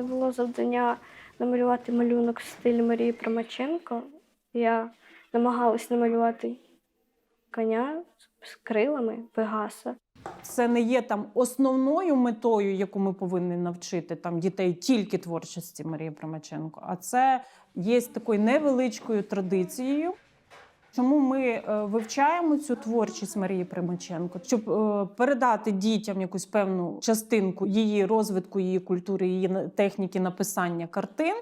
Це було завдання намалювати малюнок в стилі Марії Промаченко. Я намагалась намалювати коня з крилами Пегаса. Це не є там основною метою, яку ми повинні навчити там дітей тільки творчості Марії Промаченко, а це є такою невеличкою традицією. Чому ми е, вивчаємо цю творчість Марії Примаченко? Щоб е, передати дітям якусь певну частинку її розвитку, її культури, її техніки написання картин.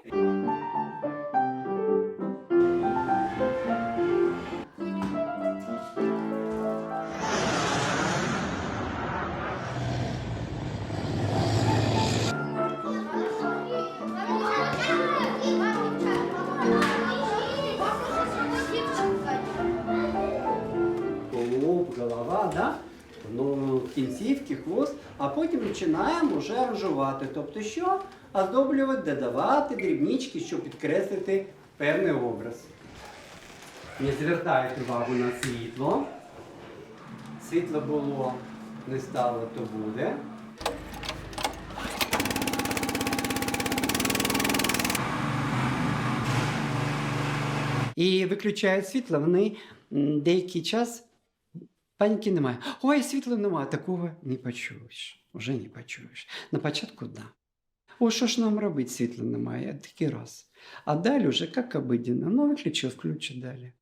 Голова, да? Ну, кінцівки, хвост, а потім починаємо вже розжувати. Тобто що? Оздоблювати, додавати дрібнички, щоб підкреслити певний образ. Не звертайте увагу на світло. Світло було, не стало, то буде. І виключають світло, вони деякий час паніки немає. Ой, світла немає, такого не почуєш. Вже не почуєш. На початку да. О, що ж нам робити, світла немає, такий раз. А далі вже як обидно, Ну, виключив, включи далі.